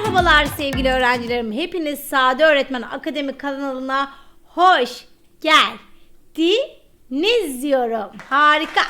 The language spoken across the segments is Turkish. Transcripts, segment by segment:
Merhabalar sevgili öğrencilerim. Hepiniz Sade Öğretmen Akademi kanalına hoş geldiniz diyorum. Harika.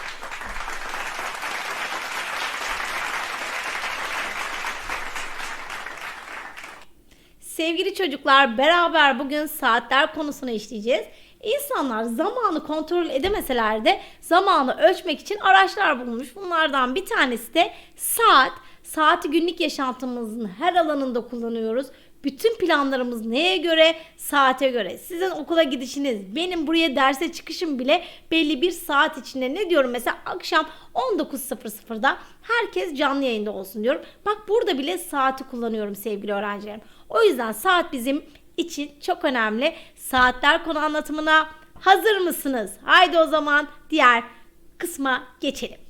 Sevgili çocuklar beraber bugün saatler konusunu işleyeceğiz. İnsanlar zamanı kontrol edemeseler de zamanı ölçmek için araçlar bulmuş. Bunlardan bir tanesi de saat. Saati günlük yaşantımızın her alanında kullanıyoruz. Bütün planlarımız neye göre? Saate göre. Sizin okula gidişiniz, benim buraya derse çıkışım bile belli bir saat içinde. Ne diyorum mesela akşam 19.00'da herkes canlı yayında olsun diyorum. Bak burada bile saati kullanıyorum sevgili öğrencilerim. O yüzden saat bizim için çok önemli. Saatler konu anlatımına hazır mısınız? Haydi o zaman diğer kısma geçelim.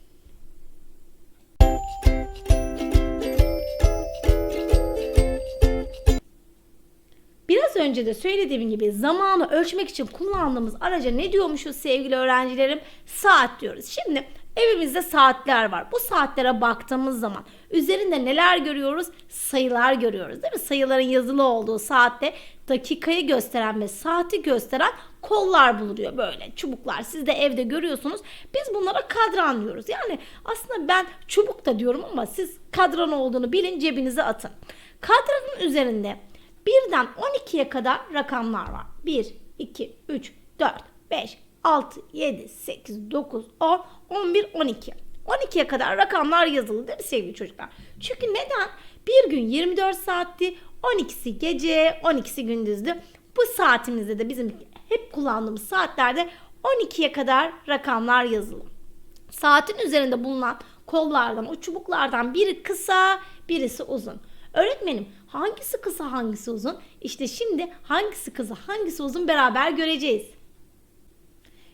Önce de söylediğim gibi zamanı ölçmek için kullandığımız araca ne diyormuşuz sevgili öğrencilerim? Saat diyoruz. Şimdi evimizde saatler var. Bu saatlere baktığımız zaman üzerinde neler görüyoruz? Sayılar görüyoruz değil mi? Sayıların yazılı olduğu saatte dakikayı gösteren ve saati gösteren kollar bulunuyor böyle çubuklar. Siz de evde görüyorsunuz. Biz bunlara kadran diyoruz. Yani aslında ben çubuk da diyorum ama siz kadran olduğunu bilin cebinize atın. Kadranın üzerinde Birden 12'ye kadar rakamlar var. 1, 2, 3, 4, 5, 6, 7, 8, 9, 10, 11, 12. 12'ye kadar rakamlar yazılı değil mi sevgili çocuklar? Çünkü neden? Bir gün 24 saatti, 12'si gece, 12'si gündüzdü. Bu saatimizde de bizim hep kullandığımız saatlerde 12'ye kadar rakamlar yazılı. Saatin üzerinde bulunan kollardan, o çubuklardan biri kısa, birisi uzun. Öğretmenim hangisi kısa hangisi uzun? İşte şimdi hangisi kısa hangisi uzun beraber göreceğiz.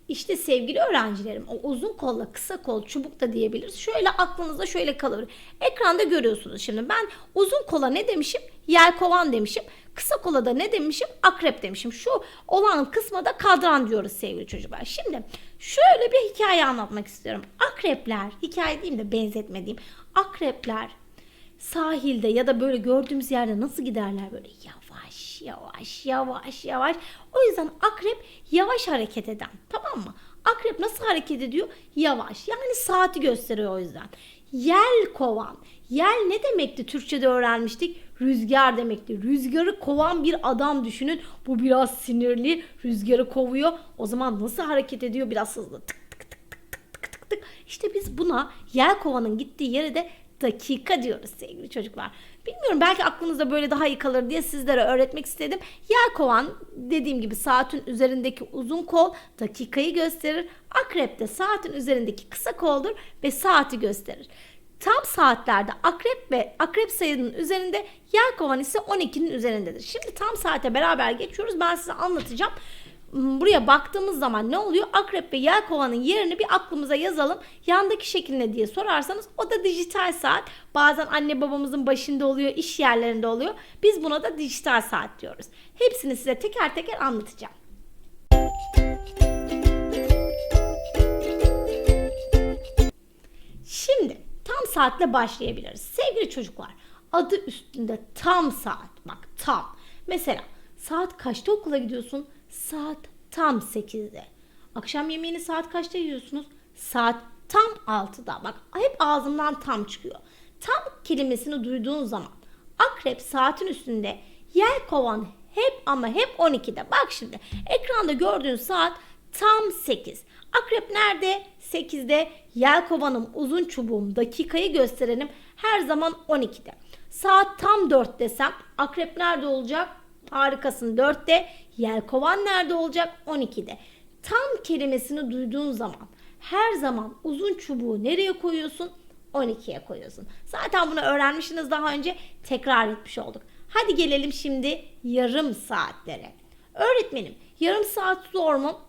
İşte sevgili öğrencilerim o uzun kolla kısa kol çubuk da diyebiliriz. Şöyle aklınızda şöyle kalır. Ekranda görüyorsunuz şimdi ben uzun kola ne demişim? Yelkovan demişim. Kısa kola da ne demişim? Akrep demişim. Şu olan kısma da kadran diyoruz sevgili çocuklar. Şimdi şöyle bir hikaye anlatmak istiyorum. Akrepler, hikaye değil de benzetmediğim. Akrepler sahilde ya da böyle gördüğümüz yerde nasıl giderler böyle yavaş yavaş yavaş yavaş. O yüzden akrep yavaş hareket eden tamam mı? Akrep nasıl hareket ediyor? Yavaş. Yani saati gösteriyor o yüzden. Yel kovan. Yel ne demekti? Türkçe'de öğrenmiştik. Rüzgar demekti. Rüzgarı kovan bir adam düşünün. Bu biraz sinirli. Rüzgarı kovuyor. O zaman nasıl hareket ediyor? Biraz hızlı. Tık tık tık tık tık tık tık. İşte biz buna yel kovanın gittiği yere de dakika diyoruz sevgili çocuklar. Bilmiyorum belki aklınızda böyle daha iyi kalır diye sizlere öğretmek istedim. Yelkovan dediğim gibi saatin üzerindeki uzun kol dakikayı gösterir. Akrep de saatin üzerindeki kısa koldur ve saati gösterir. Tam saatlerde akrep ve akrep sayının üzerinde yelkovan ise 12'nin üzerindedir. Şimdi tam saate beraber geçiyoruz. Ben size anlatacağım buraya baktığımız zaman ne oluyor? Akrep ve yelkovanın yerini bir aklımıza yazalım. Yandaki şekil ne diye sorarsanız o da dijital saat. Bazen anne babamızın başında oluyor, iş yerlerinde oluyor. Biz buna da dijital saat diyoruz. Hepsini size teker teker anlatacağım. Şimdi tam saatle başlayabiliriz. Sevgili çocuklar, adı üstünde tam saat. Bak tam. Mesela saat kaçta okula gidiyorsun? Saat tam 8'de. Akşam yemeğini saat kaçta yiyorsunuz? Saat tam 6'da. Bak hep ağzımdan tam çıkıyor. Tam kelimesini duyduğun zaman akrep saatin üstünde yel kovan hep ama hep 12'de. Bak şimdi ekranda gördüğün saat tam 8. Akrep nerede? 8'de. Yelkovanım, uzun çubuğum, dakikayı gösterenim her zaman 12'de. Saat tam 4 desem akrep nerede olacak? Harikasın 4'te. Yelkovan nerede olacak? 12'de. Tam kelimesini duyduğun zaman her zaman uzun çubuğu nereye koyuyorsun? 12'ye koyuyorsun. Zaten bunu öğrenmişsiniz daha önce. Tekrar etmiş olduk. Hadi gelelim şimdi yarım saatlere. Öğretmenim yarım saat zor mu?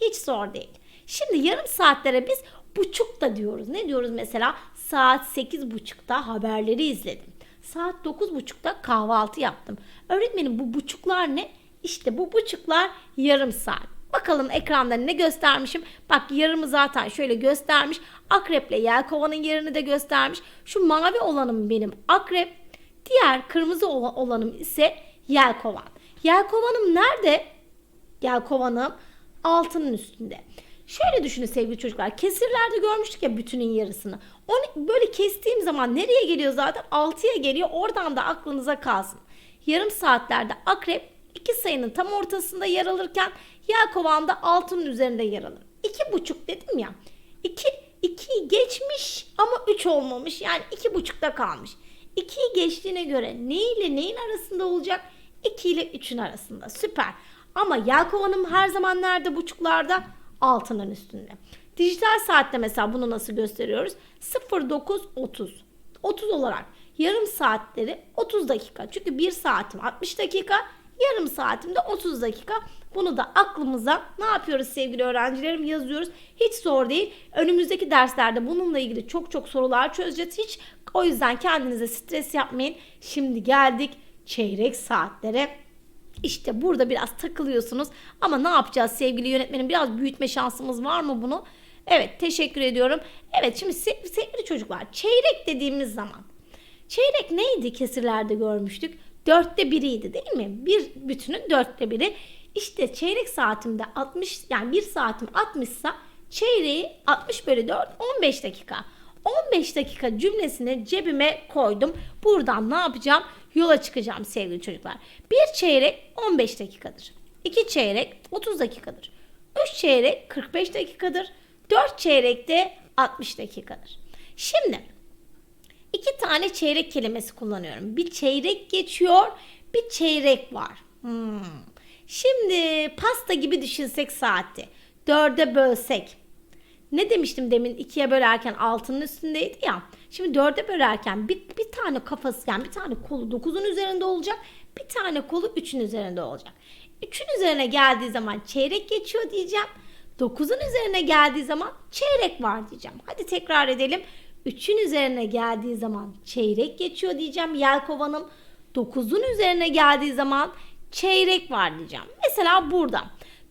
Hiç zor değil. Şimdi yarım saatlere biz buçuk da diyoruz. Ne diyoruz mesela? Saat 8.30'da haberleri izledim. Saat 9.30'da kahvaltı yaptım. Öğretmenim bu buçuklar ne? İşte bu buçuklar yarım saat. Bakalım ekranda ne göstermişim. Bak yarımı zaten şöyle göstermiş. Akreple yelkovanın yerini de göstermiş. Şu mavi olanım benim akrep. Diğer kırmızı ola- olanım ise yelkovan. Yelkovanım nerede? Yelkovanım altının üstünde. Şöyle düşünün sevgili çocuklar. Kesirlerde görmüştük ya bütünün yarısını. Onu böyle kestiğim zaman nereye geliyor zaten? 6'ya geliyor. Oradan da aklınıza kalsın. Yarım saatlerde akrep iki sayının tam ortasında yer alırken yelkovan da altının üzerinde yer alır. İki buçuk dedim ya. İki, ikiyi geçmiş ama üç olmamış. Yani iki buçukta kalmış. İkiyi geçtiğine göre ne ile neyin arasında olacak? 2 ile 3'ün arasında. Süper. Ama yelkovanım her zaman nerede buçuklarda? Altının üstünde. Dijital saatte mesela bunu nasıl gösteriyoruz? 09.30. 30 olarak yarım saatleri 30 dakika. Çünkü bir saatim 60 dakika, yarım saatim de 30 dakika. Bunu da aklımıza ne yapıyoruz sevgili öğrencilerim yazıyoruz. Hiç zor değil. Önümüzdeki derslerde bununla ilgili çok çok sorular çözeceğiz. Hiç o yüzden kendinize stres yapmayın. Şimdi geldik çeyrek saatlere. İşte burada biraz takılıyorsunuz. Ama ne yapacağız sevgili yönetmenim? Biraz büyütme şansımız var mı bunu? Evet teşekkür ediyorum. Evet şimdi se- sevgili çocuklar çeyrek dediğimiz zaman. Çeyrek neydi kesirlerde görmüştük? Dörtte biriydi değil mi? Bir bütünün dörtte biri. İşte çeyrek saatimde 60 yani bir saatim 60 ise çeyreği 60 bölü 4 15 dakika. 15 dakika cümlesini cebime koydum. Buradan ne yapacağım? Yola çıkacağım sevgili çocuklar. Bir çeyrek 15 dakikadır. 2 çeyrek 30 dakikadır. 3 çeyrek 45 dakikadır. 4 çeyrek de 60 dakikadır. Şimdi iki tane çeyrek kelimesi kullanıyorum. Bir çeyrek geçiyor, bir çeyrek var. Hmm. Şimdi pasta gibi düşünsek saati. Dörde bölsek. Ne demiştim demin ikiye bölerken altının üstündeydi ya. Şimdi dörde bölerken bir, bir tane kafası yani bir tane kolu dokuzun üzerinde olacak. Bir tane kolu üçün üzerinde olacak. Üçün üzerine geldiği zaman çeyrek geçiyor diyeceğim. Dokuzun üzerine geldiği zaman çeyrek var diyeceğim. Hadi tekrar edelim. Üçün üzerine geldiği zaman çeyrek geçiyor diyeceğim. Yelkovanım. Dokuzun üzerine geldiği zaman çeyrek var diyeceğim. Mesela burada.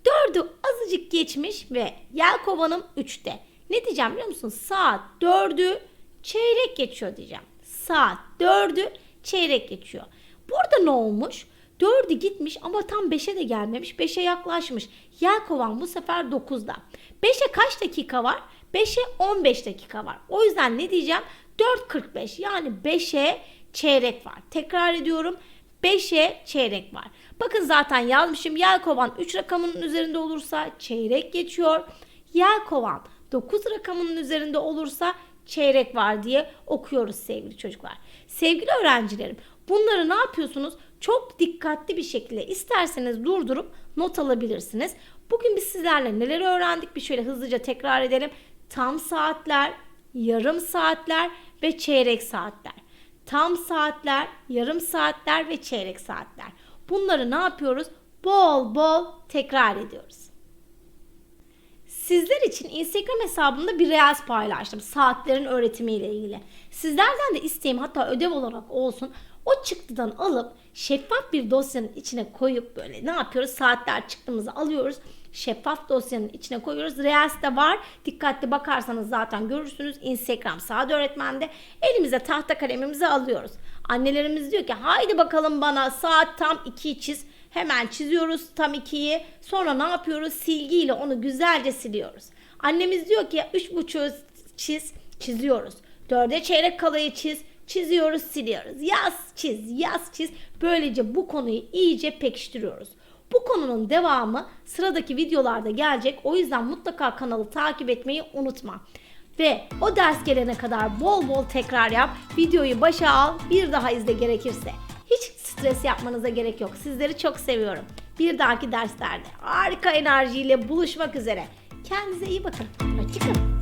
Dördü azıcık geçmiş ve yelkovanım üçte. Ne diyeceğim biliyor musun? Saat dördü çeyrek geçiyor diyeceğim. Saat dördü çeyrek geçiyor. Burada ne olmuş? Dördü gitmiş ama tam beşe de gelmemiş. Beşe yaklaşmış. Yelkovan bu sefer 9'da. Beşe kaç dakika var? 5'e 15 dakika var. O yüzden ne diyeceğim? 4.45 yani 5'e çeyrek var. Tekrar ediyorum. 5'e çeyrek var. Bakın zaten yazmışım. Yelkovan 3 rakamının üzerinde olursa çeyrek geçiyor. Yelkovan 9 rakamının üzerinde olursa çeyrek var diye okuyoruz sevgili çocuklar. Sevgili öğrencilerim bunları ne yapıyorsunuz? Çok dikkatli bir şekilde isterseniz durdurup not alabilirsiniz. Bugün biz sizlerle neler öğrendik bir şöyle hızlıca tekrar edelim. Tam saatler, yarım saatler ve çeyrek saatler. Tam saatler, yarım saatler ve çeyrek saatler. Bunları ne yapıyoruz? Bol bol tekrar ediyoruz. Sizler için Instagram hesabımda bir reels paylaştım. Saatlerin öğretimiyle ilgili. Sizlerden de isteğim hatta ödev olarak olsun. O çıktıdan alıp şeffaf bir dosyanın içine koyup böyle ne yapıyoruz? Saatler çıktığımızı alıyoruz. Şeffaf dosyanın içine koyuyoruz. Reels de var. Dikkatli bakarsanız zaten görürsünüz. Instagram Saat Öğretmen'de elimize tahta kalemimizi alıyoruz. Annelerimiz diyor ki haydi bakalım bana saat tam 2'yi çiz. Hemen çiziyoruz tam 2'yi. Sonra ne yapıyoruz? Silgiyle onu güzelce siliyoruz. Annemiz diyor ki 3.5'u çiz, çiziyoruz. 4'e çeyrek kalayı çiz, çiziyoruz, siliyoruz. Yaz, çiz, yaz, çiz. Böylece bu konuyu iyice pekiştiriyoruz. Bu konunun devamı sıradaki videolarda gelecek. O yüzden mutlaka kanalı takip etmeyi unutma. Ve o ders gelene kadar bol bol tekrar yap. Videoyu başa al, bir daha izle gerekirse. Hiç stres yapmanıza gerek yok. Sizleri çok seviyorum. Bir dahaki derslerde harika enerjiyle buluşmak üzere. Kendinize iyi bakın. Hoşçakalın.